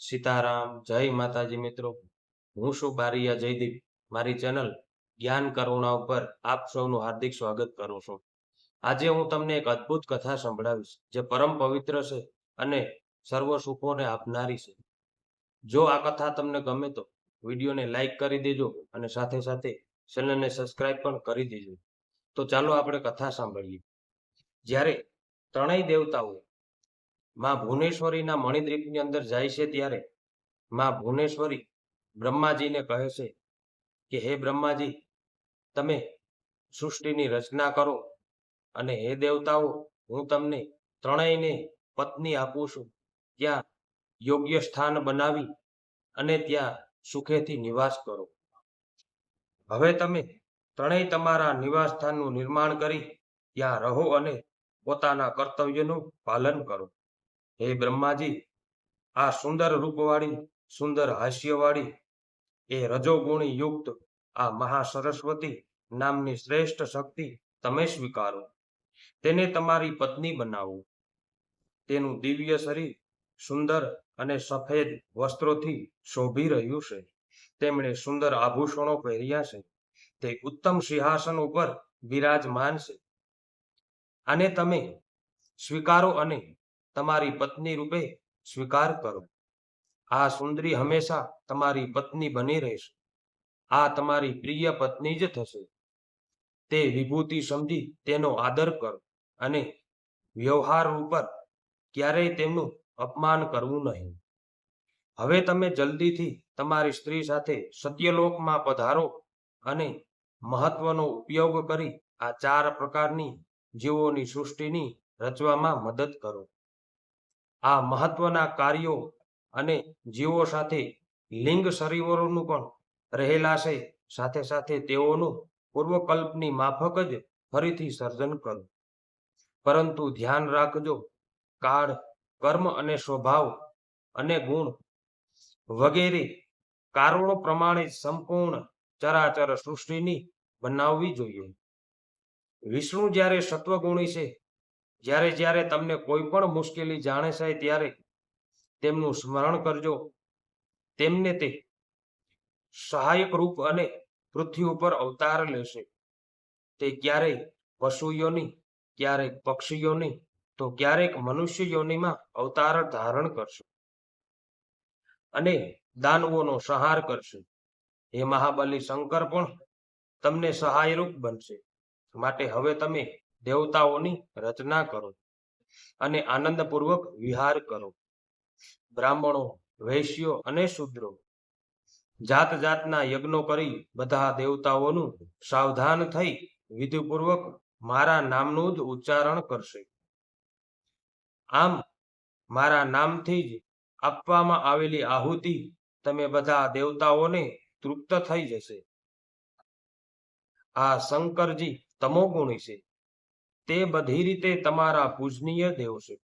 સીતારામ, જય માતાજી મિત્રો. હું છું બારિયા જયદીપ. મારી ચેનલ જ્ઞાન કરુણા ઉપર આપ સૌનું હાર્દિક સ્વાગત કરું છું. આજે હું તમને એક અદ્ભુત કથા સંભળાવીશ, જે પરમ પવિત્ર છે અને સર્વ સુખોને આપનારી છે. જો આ કથા તમને ગમે તો વિડીયોને લાઈક કરી દેજો અને સાથે સાથે ચેનલને સબસ્ક્રાઇબ પણ કરી દેજો. તો ચાલો આપણે કથા સાંભળીએ. જ્યારે ત્રણેય દેવતાઓ માં ભુવનેશ્વરીના મણિદ્વીપની અંદર જાય છે ત્યારે માં ભુવનેશ્વરી બ્રહ્માજીને કહે છે કે, હે બ્રહ્માજી, તમે સૃષ્ટિની રચના કરો અને હે દેવતાઓ, હું તમને ત્રણેયને પત્ની આપું છું. ત્યાં યોગ્ય સ્થાન બનાવી અને ત્યાં સુખેથી નિવાસ કરો. હવે તમે ત્રણેય તમારા નિવાસ સ્થાનનું નિર્માણ કરી ત્યાં રહો અને પોતાના કર્તવ્યનું પાલન કરો. હે બ્રહ્માજી, આ સુંદર રૂપવાળી, સુંદર હાસ્યવાળી, એ રજોગુણી યુક્ત આ મહાસરસ્વતી નામની શ્રેષ્ઠ શક્તિ તમે સ્વીકારો. તેને તમારી પત્ની બનાવો. તેનું દિવ્ય શરીર સુંદર અને સફેદ વસ્ત્રોથી શોભી રહ્યું છે. તેમણે સુંદર આભૂષણો પહેર્યા છે. તે ઉત્તમ સિંહાસન ઉપર બિરાજમાન છે. અને તમે સ્વીકારો અને તમારી પત્ની રૂપે સ્વીકાર કરો. આ સુંદરી હંમેશા તમારી પત્ની બની રહેશે. આ તમારી પ્રિય પત્ની જ થશે. તે વિભૂતિ સમજી તેનો આદર કરો અને વ્યવહાર ઉપર ક્યારેય તેમનું અપમાન કરવું નહીં. હવે તમે જલ્દીથી તમારી સ્ત્રી સાથે સત્યલોકમાં પધારો અને મહત્વનો ઉપયોગ કરી આ ચાર પ્રકારની જીવોની સૃષ્ટિની રચવામાં મદદ કરો. આ મહત્વના કાર્યો અને જીવો સાથે લિંગ શરીરોનું પણ રહેલા છે. સાથે સાથે તેઓનું પૂર્વકલ્પની માફક જ ફરીથી સર્જન કરો. પરંતુ ધ્યાન રાખજો, કાળ, કર્મ અને સ્વભાવ અને ગુણ વગેરે કારણો પ્રમાણે સંપૂર્ણ ચરાચર સૃષ્ટિની બનાવવી જોઈએ. વિષ્ણુ જ્યારે સત્વગુણી છે જ્યારે જ્યારે તમને કોઈ પણ મુશ્કેલી જાણે છે ત્યારે તેમનું સ્મરણ કરજો. તેમને તે સહાયક રૂપ અને પૃથ્વી ઉપર અવતાર લેશે. તે ક્યારેય પશુ ક્યારેક પક્ષી તો ક્યારેક મનુષ્ય યોનિમાં અવતાર ધારણ કરશે અને દાનવોનો સંહાર કરશે. હે મહાબલી શંકર પણ તમને સહાયરૂપ બનશે. માટે હવે તમે દેવતાઓની રચના કરો અને આનંદપૂર્વક વિહાર કરો. બ્રાહ્મણો, વૈશ્યો અને શુદ્રો જાત જાતના યજ્ઞો કરી બધા દેવતાઓનું સાવધાન થઈ વિધિપૂર્વક મારા નામનું જ ઉચ્ચારણ કરશે. આમ મારા નામથી જ આપવામાં આવેલી આહુતિ તમે બધા દેવતાઓને તૃપ્ત થઈ જશે. આ શંકરજી તમોગુણી છે. તે બધી રીતે તમારા પૂજનીય દેવ છે.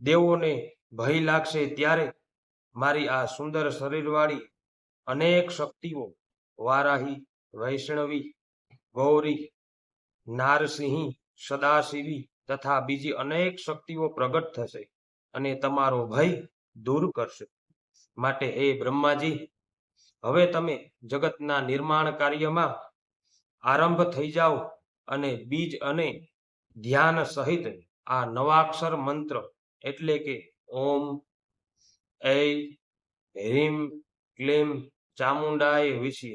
દેવોને ભય લાગશે ત્યારે મારી આ સુંદર શરીરવાળી અનેક શક્તિઓ વારાહી, વૈષ્ણવી, ગૌરી, નારસિંહી, સદાશિવી તથા બીજી અનેક શક્તિઓ પ્રગટ થશે અને તમારો ભય દૂર કરશે. માટે હે બ્રહ્માજી, હવે તમે જગતના નિર્માણ કાર્યમાં આરંભ થઈ જાઓ. અને બીજ અને ધ્યાન સહિત આ નવાક્ષર મંત્ર એટલે કે ઓમ ઐ હ્રીમ ક્લીમ ચામુંડાય વિશે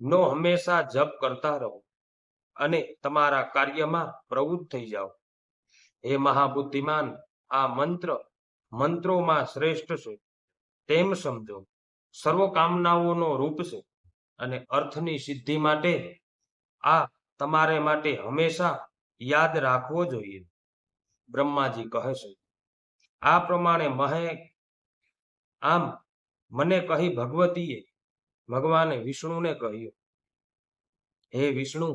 નો હંમેશા જપ કરતા રહો અને તમારા કાર્યમાં પ્રવૃત્ત થઈ જાઓ. હે મહાબુદ્ધિમાન, આ મંત્ર મંત્રોમાં શ્રેષ્ઠ છે. તેમ સમજો સર્વ કામનાઓનો રૂપ છે અને અર્થની સિદ્ધિ માટે આ તમારે માટે હંમેશા યાદ રાખવો જોઈએ. બ્રહ્માજી કહે છે, આ પ્રમાણે મહે, આમ મને કહી ભગવતીએ ભગવાને વિષ્ણુને કહ્યું, હે વિષ્ણુ,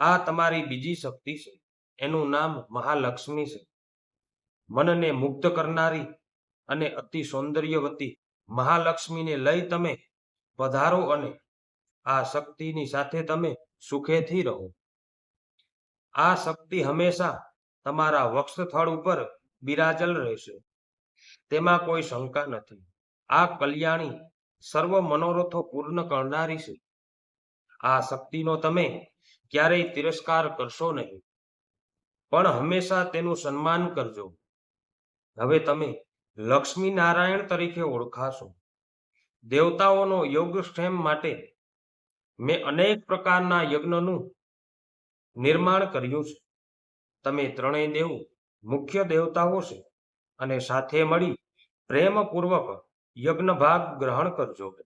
આ તમારી બીજી શક્તિ છે, એનું નામ મહાલક્ષ્મી છે. મનને મુગ્ધ કરનારી અને અતિ સૌંદર્યવતી મહાલક્ષ્મીને લઈ તમે પધારો અને આ શક્તિની સાથે તમે સુખેથી રહો. આ શક્તિ હંમેશા તમારા વક્ષસ્થળ ઉપર બિરાજલ રહેશે. તેમાં કોઈ શંકા નથી. આ કલ્યાણી સર્વ મનોરથો પૂર્ણ કરનારી છે. આ શક્તિનો તમે ક્યારેય તિરસ્કાર કરશો નહીં. પણ હંમેશા તેનું સન્માન કરજો. હવે તમે લક્ષ્મી નારાયણ તરીકે ઓળખાશો. દેવતાઓનો યોગક્ષેમ માટે મેં અનેક પ્રકારના યજ્ઞનું નિર્માણ કર્યું છે. તમે ત્રણેય દેવ મુખ્ય દેવતાઓ છે અને સાથે મળી પ્રેમપૂર્વક યજ્ઞ ભાગ ગ્રહણ કરજો.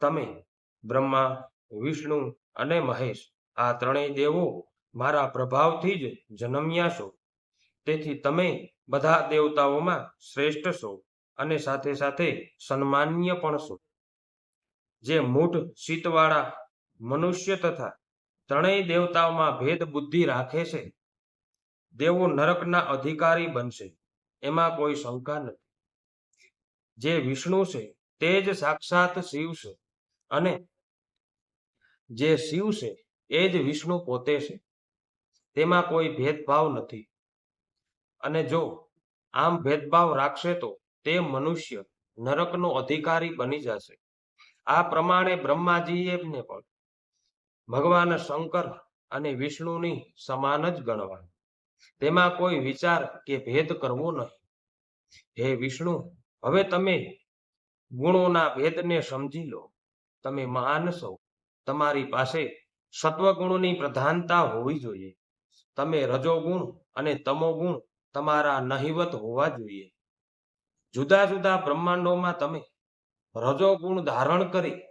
તમે બ્રહ્મા, વિષ્ણુ અને મહેશ આ ત્રણેય દેવો મારા પ્રભાવથી જ જન્મ્યા છો. તેથી તમે બધા દેવતાઓમાં શ્રેષ્ઠ છો અને સાથે સાથે સન્માન્ય પણ છો. જે મૂઢ શીતવાળા મનુષ્ય તથા ત્રણેય દેવતાઓમાં ભેદ બુદ્ધિ રાખે છે. દેવો નરકના અધિકારી બનશે, એમાં કોઈ શંકા નથી. જે વિષ્ણુ છે, તે જ સાક્ષાત શિવ છે અને જે શિવ છે, એ જ વિષ્ણુ પોતે છે. તેમાં કોઈ ભેદભાવ નથી. અને જો આમ ભેદભાવ રાખશે તો તે મનુષ્ય નરકનો અધિકારી બની જશે. આ પ્રમાણે બ્રહ્માજીએ પણ ભગવાન શંકર અને વિષ્ણુની સમાન જ ગણવા તેમાં કોઈ વિચાર કે ભેદ કરવો નહીં. હે વિષ્ણુ, હવે તમે ગુણોના ભેદને સમજી લો. તમે મહાન છો. તમારી પાસે સત્વગુણની પ્રધાનતા હોવી જોઈએ. તમે રજોગુણ અને તમોગુણ તમારા નહિવત હોવા જોઈએ. જુદા જુદા બ્રહ્માંડોમાં તમે રજોગુણ ધારણ કરી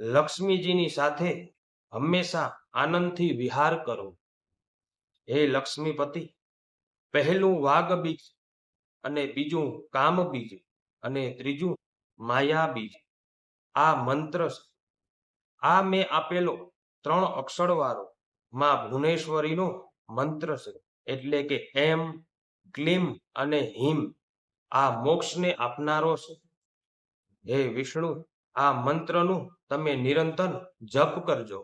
લક્ષ્મીજીની સાથે હંમેશા આનંદથી વિહાર કરો. હે લક્ષ્મીપતિ, પહેલું વાઘ બીજ અને બીજું કામ બીજ અને ત્રીજું માયા બીજ. આ મંત્ર આ મેં આપેલો ત્રણ અક્ષરવાળો માં ભુવનેશ્વરીનો મંત્ર છે. એટલે કે એમ, ક્લિમ અને હિમ. આ મોક્ષને આપનારો છે. હે વિષ્ણુ, આ મંત્રનું તમે નિરંતર જપ કરજો.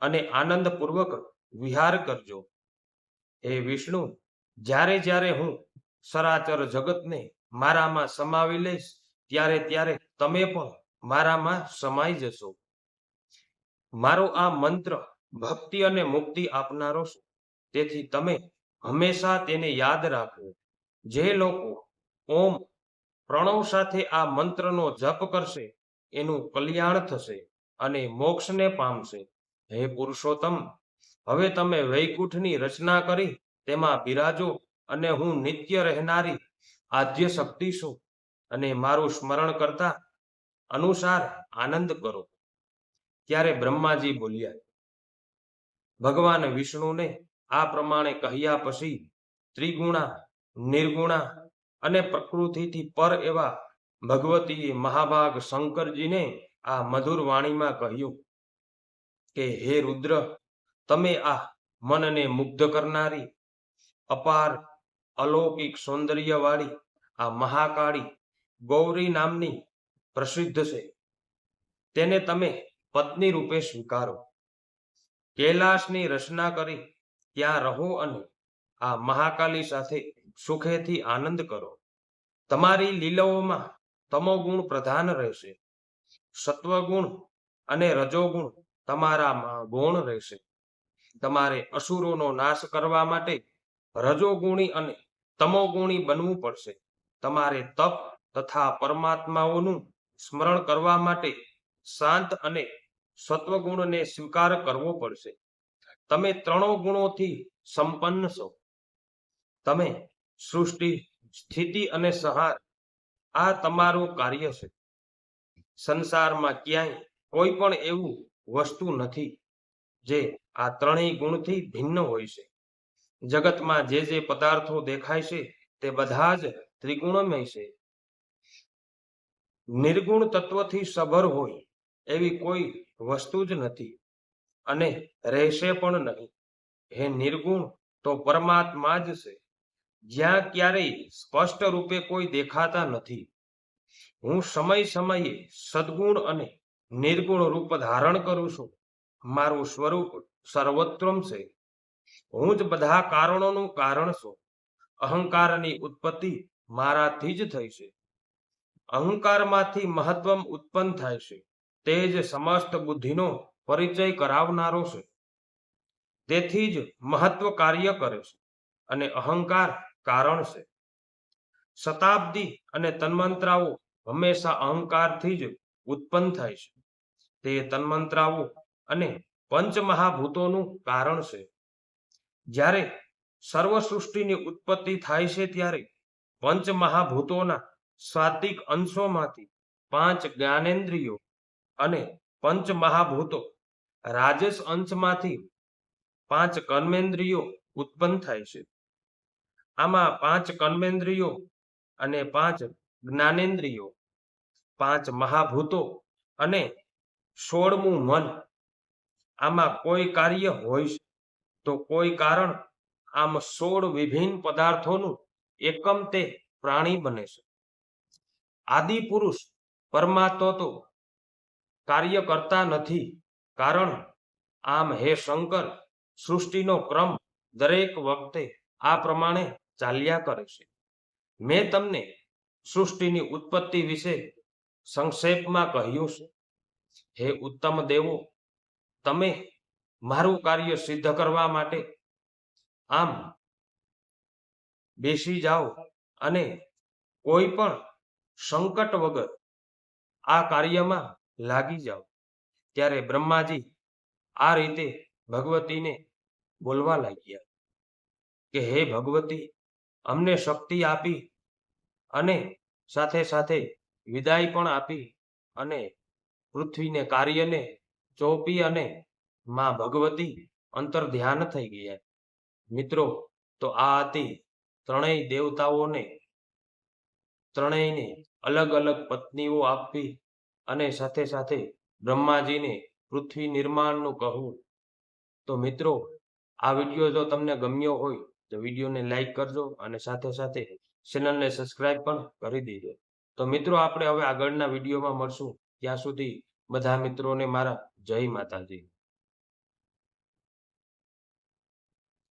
અને આનંદપૂર્વક વિહાર કરજો. હે વિષ્ણુ, જ્યારે જ્યારે હું સરાચર જગતને મારામાં સમાવી લઈશ, ત્યારે ત્યારે તમે પણ મારામાં સમાઈ જશો. મારો આ મંત્ર ભક્તિ અને મુક્તિ આપનારો છે. તેથી તમે હંમેશા તેને યાદ રાખો. જે લોકો ઓમ પ્રણવ સાથે આ મંત્રનો જપ કરશે, એનું કલ્યાણ થશે અને મોક્ષને પામશે. હે પુરુષોત્તમ, હવે તમે વૈકુંઠની રચના કરી, તેમાં બિરાજો અને હું નિત્ય રહેનારી આદ્ય શક્તિ છું અને મારું સ્મરણ કરતા અનુસાર આનંદ કરો. ત્યારે બ્રહ્માજી બોલ્યા, ભગવાન વિષ્ણુને આ પ્રમાણે કહ્યા પછી ત્રિગુણા, નિર્ગુણા અને પ્રકૃતિથી પર એવા ભગવતીએ મહાભાગ શંકરજીને આ મધુર વાણીમાં કહ્યું કે, હે રુદ્ર, તમે આ મનને મુગ્ધ કરનારી, અપાર, અલૌકિક સૌંદર્યવાળી, આ મહાકાળી ગૌરી નામની પ્રસિદ્ધ છે. તેને તમે પત્ની રૂપે સ્વીકારો. કૈલાસની રચના કરી ત્યાં રહો અને આ મહાકાલી સાથે સુખેથી આનંદ કરો. તમારી લીલાઓમાં તમોગુણ પ્રધાન રહેશે. સત્વગુણ અને રજોગુણ તમારામાં ગુણ રહેશે. તમારે અસુરોનો નાશ કરવા માટે રજોગુણી અને તમોગુણી બનવું પડશે. તમારે તપ તથા પરમાત્માઓનું સ્મરણ કરવા માટે શાંત અને સત્વગુણને સ્વીકાર કરવો પડશે. તમે ત્રણો ગુણોથી સંપન્ન છો. તમે સૃષ્ટિ, સ્થિતિ અને સહાર, આ તમારું કાર્ય છે. સંસારમાં ક્યાંય કોઈ પણ એવું વસ્તુ નથી, જે આ ત્રણેય ગુણથી ભિન્ન હોય છે. જગતમાં જે જે પદાર્થો દેખાય છે, તે બધા જ ત્રિગુણમય છે. નિર્ગુણ તત્વથી સભર હોય, એવી કોઈ વસ્તુ જ નથી અને રહેશે પણ નહીં. હે નિર્ગુણ, તો પરમાત્મા જ છે. જ્યાં ક્યારેય સ્પષ્ટ રૂપે કોઈ દેખાતા નથી. હું સમય સમયે સદગુણ અને નિર્ગુણ રૂપ ધારણ કરું છું. મારું સ્વરૂપ સર્વોત્તમ છે. હું જ બધા કારણોનું કારણ છું. અહંકારની ઉત્પત્તિ મારાથી જ થઈ છે. અહંકારમાંથી મહત્વ ઉત્પન્ન થાય છે. તે જ સમસ્ત બુદ્ધિનો પરિચય કરાવનારો છે. તેથી જ મહત્વ કાર્ય કરે છે અને અહંકાર કારણ છે. શતાબ્દી અને તન્મંત્રાઓ હંમેશા અહંકારથી જ ઉત્પન્ન થાય છે. તે તન્મંત્રાઓ અને પંચમહાભૂતોનું કારણ છે. જ્યારે સર્વ સૃષ્ટિની ઉત્પત્તિ થાય છે ત્યારે પંચમહાભૂતોના સ્વાતિક અંશોમાંથી પાંચ જ્ઞાનેન્દ્રિયો અને પંચમહાભૂતો રાજસ અંશમાંથી પાંચ કર્મેન્દ્રિયો ઉત્પન્ન થાય છે. આમાં પાંચ કર્મેન્દ્રિયો અને પાંચ જ્ઞાનેન્દ્રિયો, પાંચ મહાભૂતો અને સોળમું મન. આમાં કોઈ કાર્ય હોય તો કોઈ કારણ આમ સોળ વિભિન્ન પદાર્થોનું એકમ તે પ્રાણી બને છે. આદિ પુરુષ પરમાત્મા તો કાર્ય કરતા નથી કારણ આમ હે શંકર સૃષ્ટિનો ક્રમ દરેક વખતે આ પ્રમાણે ચાલ્યા કરે છે. મેં તમને સૃષ્ટિની ઉત્પત્તિ વિશે સંક્ષેપમાં કહ્યું છે. હે ઉત્તમ દેવો, તમે મારું કાર્ય સિદ્ધ કરવા માટે આમ બેસી જાઓ અને કોઈ પણ સંકટ વગર આ કાર્યમાં લાગી જાઓ. ત્યારે બ્રહ્માજી આ રીતે ભગવતીને બોલવા લાગ્યા કે, હે ભગવતી, અમને શક્તિ આપી અને સાથે સાથે વિદાય પણ આપી અને પૃથ્વીને કાર્યને ચોપી અને માં ભગવતી અંતર ધ્યાન થઈ ગયા. મિત્રો, તો આ હતી ત્રણેય દેવતાઓને, ત્રણેયને અલગ અલગ પત્નીઓ આપવી અને સાથે સાથે બ્રહ્માજીને પૃથ્વી નિર્માણનું કહું. તો મિત્રો, આ વીડિયો જો તમને ગમ્યો હોય, તો વિડીયોને લાઈક કરજો અને સાથે સાથે ચેનલને સબસ્ક્રાઇબ પણ કરી દેજો. તો મિત્રો, આપણે હવે આગળના વિડીયોમાં મળશું. ત્યાં સુધી બધા મિત્રોને મારા જય માતાજી.